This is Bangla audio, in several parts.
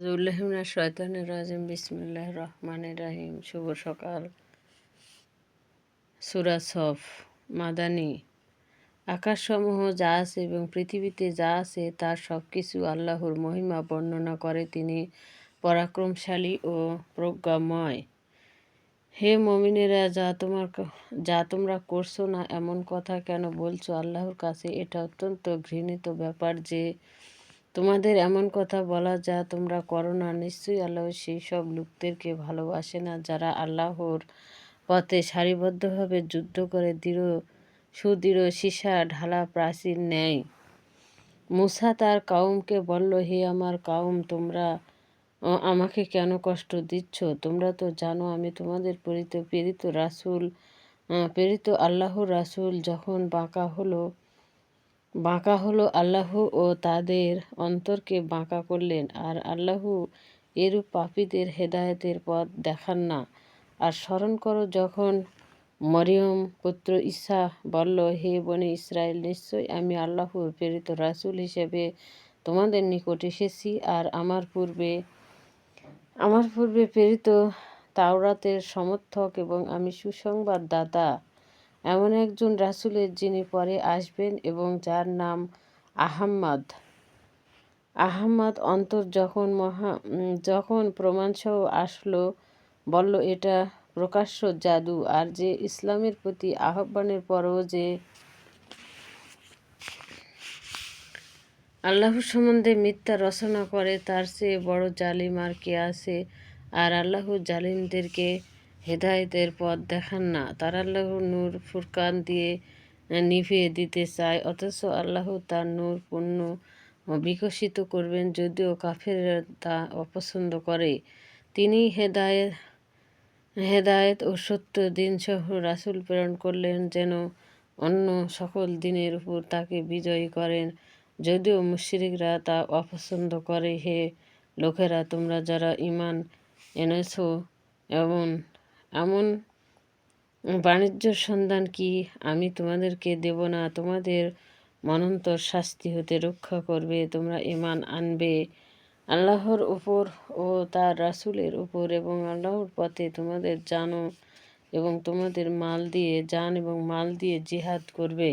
জুল্লাহিমিনা শয়তানের রাজিম বিসমিল্লাহ রহমানের রাহিম, শুভ সকাল। সুরা সফ, মাদানি। আকাশসমূহ যা আছে এবং পৃথিবীতে যা আছে, তার সব কিছু আল্লাহর মহিমা বর্ণনা করে। তিনি পরাক্রমশালী ও প্রজ্ঞাময়। হে মমিনেরা, যা তোমার যা তোমরা করছ না এমন কথা কেন বলছো? আল্লাহর কাছে এটা অত্যন্ত ঘৃণিত ব্যাপার যে তোমাদের এমন কথা বলা যা তোমরা করো না। নিশ্চয়ই আল্লাহ সেই সব লোকদেরকে ভালোবাসে না, যারা আল্লাহর পথে সারিবদ্ধভাবে যুদ্ধ করে দৃঢ়, সুদৃঢ় সীসা ঢালা প্রাচীর নেয়। মুসা তার কাউমকে বলল, হে আমার কাউম, তোমরা আমাকে কেন কষ্ট দিচ্ছ? তোমরা তো জানো আমি তোমাদের প্রেরিত প্রেরিত রাসুল প্রেরিত আল্লাহর রাসুল। যখন বাঁকা হলো বাঁকা হলো আল্লাহ ও তাদের অন্তরকে বাঁকা করলেন, আর আল্লাহ এরূপ পাপীদের হেদায়েতের পথ দেখান না। আর স্মরণ করো, যখন মরিয়ম পুত্র ঈসা বলল, হে বনে ইসরায়েল নিশ্চয়ই আমি আল্লাহর প্রেরিত রাসুল হিসেবে তোমাদের নিকট এসেছি, আর আমার পূর্বে আমার পূর্বে প্রেরিত তাওরাতের সমর্থক এবং আমি সুসংবাদ দাতা এমন একজন রাসুলের যিনি পরে আসবেন এবং যার নাম আহম্মদ। আহম্মদ অন্তর যখন মহা যখন প্রমাণসহ আসলো, বলল, এটা প্রকাশ্য জাদু, আর যে ইসলামের প্রতি আহ্বানের পরও যে আল্লাহর সম্বন্ধে মিথ্যা রচনা করে, তার চেয়ে বড় জালিম আর কে আছে? আর আল্লাহ জালিমদেরকে হেদায়েতের পথ দেখান না। তার আল্লাহ নূর ফুরকান দিয়ে নিভিয়ে দিতে চায়, অথচ আল্লাহ তার নূর পূর্ণ বিকশিত করবেন যদিও কাফের তা অপছন্দ করে। তিনি হেদায়েত হেদায়েত ও সত্য দিনসহ রাসুল প্রেরণ করলেন যেন অন্য সকল দিনের উপর তাকে বিজয়ী করেন। যদিও মুশরিকরা তা অপছন্দ করে, হে লোকেরা তোমরা যারা ইমান এনেছ এবং এমন বাণিজ্য সন্ধান কি? আমি তোমাদেরকে দেব না। তোমাদের মনন্তর শাস্তি হতে রক্ষা করবে। তোমরা ইমান আনবে। আল্লাহর উপর ও তার রাসুলের উপর এবং আল্লাহর পথে তোমাদের জানো এবং তোমাদের মাল দিয়ে যান এবং মাল দিয়ে জিহাদ করবে।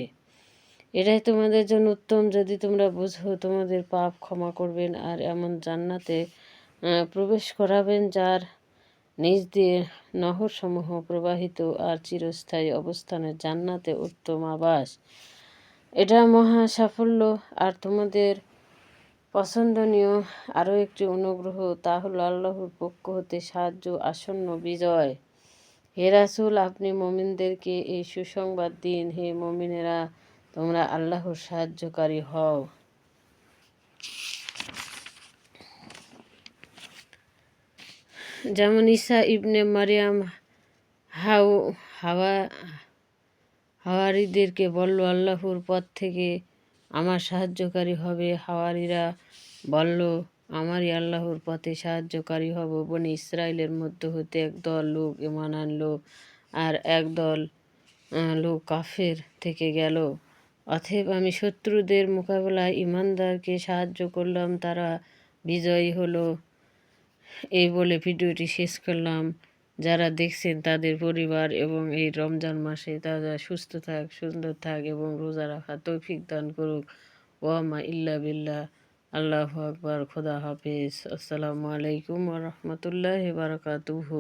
এটাই তোমাদের জন্য উত্তম। যদি তোমরা বুঝো, তোমাদের পাপ ক্ষমা করবেন আর এমন জান্নাতে প্রবেশ করাবেন যার নিজ দিয়ে নহরসমূহ প্রবাহিত আর চিরস্থায়ী অবস্থানে জান্নাতে উত্তম আবাস। এটা মহা সাফল্য। আর তোমাদের পছন্দনীয় আরও একটি অনুগ্রহ, তা হল আল্লাহর পক্ষ হতে সাহায্য, আসন্ন বিজয়। হে রাসুল, আপনি মমিনদেরকে এই সুসংবাদ দিন। হে মমিনেরা, তোমরা আল্লাহর সাহায্যকারী হও। যেমন ঈসা ইবনে মারিয়াম হাউ, হাওয়া, হাওয়ারিদেরকে বলল, আল্লাহর পথ থেকে আমার সাহায্যকারী হবে। হাওয়ারিরা বলল, আমারই আল্লাহর পথে সাহায্যকারী হব। বনি ইসরায়েলের মধ্য হতে একদল লোক এমান আনলো আর একদল লোক কাফের থেকে গেল। অথব আমি শত্রুদের মোকাবেলায় ইমানদারকে সাহায্য করলাম, তারা বিজয়ী হলো। এই বলে ভিডিওটি শেষ করলাম। যারা দেখছেন তাদের পরিবার এবং এই রমজান মাসে তারা সুস্থ থাক, সুন্দর থাক এবং রোজা রাখা তৌফিক দান করুক। ওয়ামা ইল্লা বিল্লা আল্লাহ আকবর। খোদা হাফিজ। আসসালামু আলাইকুম রহমতুল্লাহ বারকাতুহু।